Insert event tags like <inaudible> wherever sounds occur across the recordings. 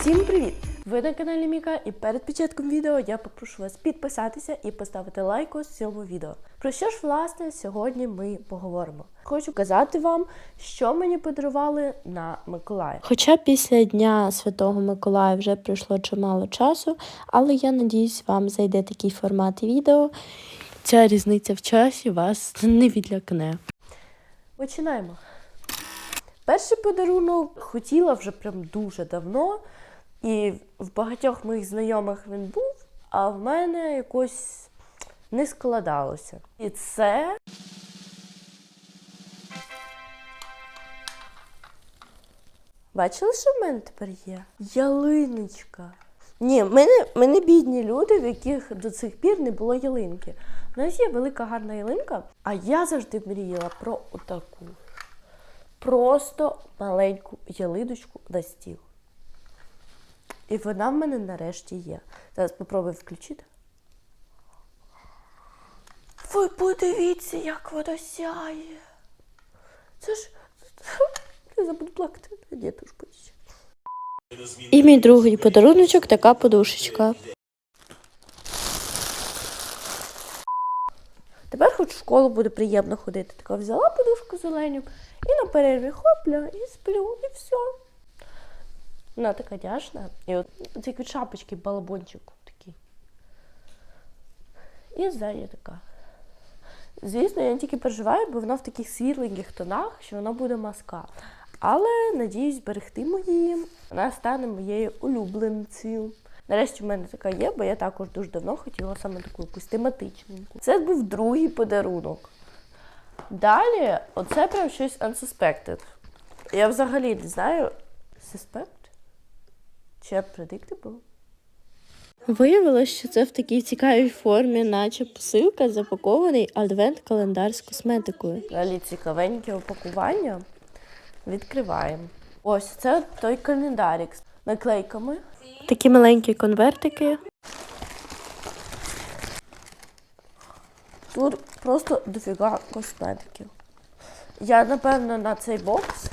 Всім привіт! Ви на каналі Міка, і перед початком відео я попрошу вас підписатися і поставити лайк ось цьому відео. Про що ж власне сьогодні ми поговоримо? Хочу казати вам, що мені подарували на Миколая. Хоча після Дня Святого Миколая вже пройшло чимало часу, але я надіюсь, вам зайде такий формат відео. Ця різниця в часі вас не відлякне. Починаємо. Перший подарунок хотіла вже прям дуже давно, і в багатьох моїх знайомих він був, а в мене якось не складалося. І це. Бачили, що в мене тепер є? Ялиночка. Ні, в мене, в мене бідні люди, в яких до цих пір не було ялинки. У нас є велика гарна ялинка, а я завжди мріяла про отаку. Просто маленьку ялиночку на стіл. І вона в мене нарешті є. Зараз спробую включити. Ви подивіться, як вона сяє. Це ж. Я забуду плакати. Ні, то ж. І мій другий подаруночок така подушечка. Тепер хоч в школу буде приємно ходити. Така взяла подушку зеленю і на перерві хопля, і сплю, і все. Вона така дяшна. І от такі шапочки, балабончик такий. І ззаді така. Звісно, я тільки переживаю, бо вона в таких світленьких тонах, що вона буде маска. Але надіюсь зберегти її. Вона стане моєю улюбленцею. Нарешті в мене така є, бо я також дуже давно хотіла саме таку якусь тематичненьку. Це був другий подарунок. Далі, оце прям щось unsuspected. Я взагалі не знаю. Suspect? Чи predictable? Виявилось, що це в такій цікавій формі, наче посилка, запакований адвент-календар з косметикою. Далі цікавеньке упакування. Відкриваємо. Ось це той календарик з наклейками. Такі маленькі конвертики. Тут просто дофіга косметики. Я, напевно, на цей бокс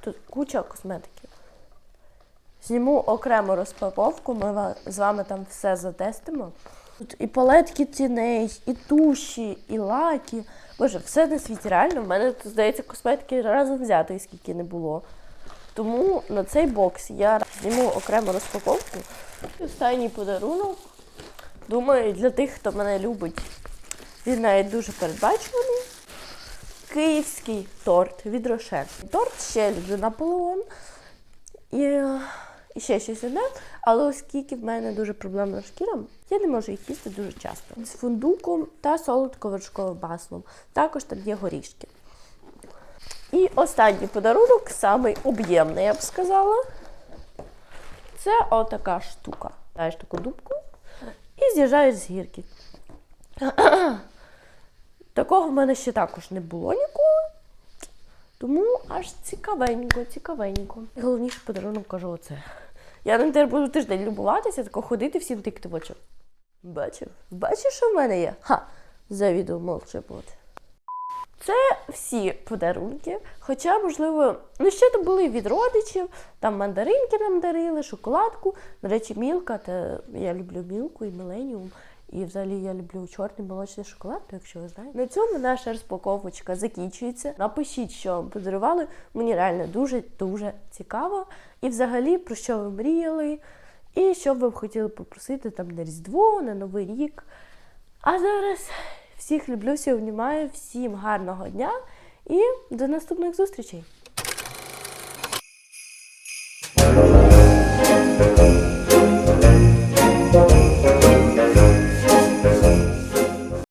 тут куча косметики. Зніму окрему розпаковку, ми з вами там все затестимо. Тут і палетки тіней, і туші, і лаки. Боже, все на світі реально. В мене тут, здається, косметики разом взятої скільки не було. Тому на цей бокс я зніму окрему розпаковку. І останній подарунок. Думаю, для тих, хто мене любить, він навіть дуже передбачуваний. Київський торт від Рошен. Торт ще люблю Наполеон. І, і ще щось одне. Але оскільки в мене дуже проблемна шкіра, я не можу їх їсти дуже часто. З фундуком та солодко-вершковим маслом. Також там є горішки. І останній подарунок, самий об'ємний, я б сказала. Це отака штука. Даєш таку дубку і з'їжджаєш з гірки. <clears throat> Такого в мене ще також не було ніколи. Тому аж цікавенько, цікавенько. Головніше подарунок кажу оце. Я на тебе буду тиждень любуватися, тако ходити всім тикти в очі. Бачив? Бачиш, що в мене є? Ха! Завідомо молча бути. Це всі подарунки. Хоча, можливо, ну ще то були від родичів, там мандаринки нам дарили, шоколадку. До речі, мілка, та я люблю мілку і міленіум. І взагалі я люблю чорний молочний шоколад, то якщо ви знаєте. На цьому наша розпаковочка закінчується. Напишіть, що вам подарували. Мені реально дуже-дуже цікаво. І взагалі про що ви мріяли, і що ви б хотіли попросити там на Різдво, на Новий рік. А зараз всіх люблю, всіх обнімаю, всім гарного дня і до наступних зустрічей!